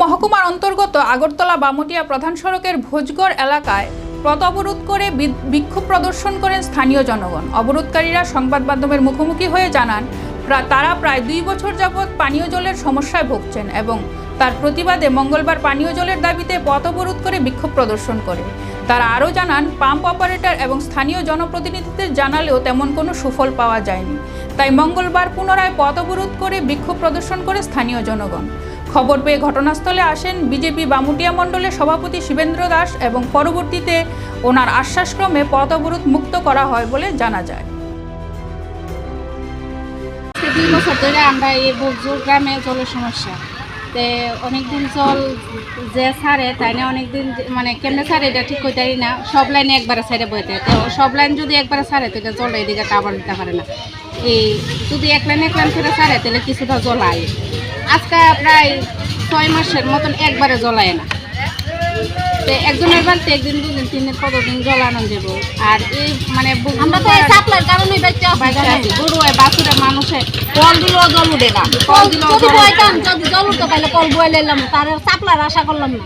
মহকুমার অন্তর্গত আগরতলা বামুটিয়া প্রধান সড়কের ভোজগড় এলাকায় পথ অবরোধ করে বিক্ষোভ প্রদর্শন করেন স্থানীয় জনগণ। অবরোধকারীরা সংবাদ মাধ্যমের মুখোমুখি হয়ে জানান তারা প্রায় দুই বছর যাবৎ পানীয় জলের সমস্যায় ভুগছেন এবং তার প্রতিবাদে মঙ্গলবার পানীয় জলের দাবিতে পথ অবরোধ করে বিক্ষোভ প্রদর্শন করে। তারা আরও জানান, পাম্প অপারেটর এবং স্থানীয় জনপ্রতিনিধিদের জানালেও তেমন কোনো সুফল পাওয়া যায়নি। তাই মঙ্গলবার পুনরায় পথ অবরোধ করে বিক্ষোভ প্রদর্শন করে স্থানীয় জনগণ। খবর পেয়ে ঘটনাস্থলে আসেন বিজেপি বামুটিয়া মণ্ডলের সভাপতি শিবেন্দ্র দাস এবং পরবর্তীতে ওনার আশ্বাসক্রমে পথ অবরোধ মুক্ত করা হয় বলে জানা যায়। দুই বছর ধরে আমরা এই গ্রামে জলের সমস্যা। তে অনেকদিন জল যে সারে, তাই না অনেকদিন মানে কেমনে সারে এটা ঠিক করতে পারি না। সব লাইনে একবারে সাইডে বইতে তো সব লাইন যদি একবারে সারে তো জল এদিকে টাবার নিতে পারে না। এই যদি এক লাইন এক লাইন সারে, তাহলে কিছুটা জল আয়। আজকে প্রায় ছয় মাসের মতন একবারে জ্বলায় না। তো একজনের বাড়িতে একদিন দুদিন তিন দিন কতদিন জল যাব? আর এই মানে আমরা তো এই সাপ্লাইয়ের কারণে গরু হয় বাছুরে মানুষে কল দিলেও জল উঠে না কল দিলেও জল উঠতো তাহলে কল বয়ে নিলাম তার সাপ্লাইয়ের আশা করলাম না।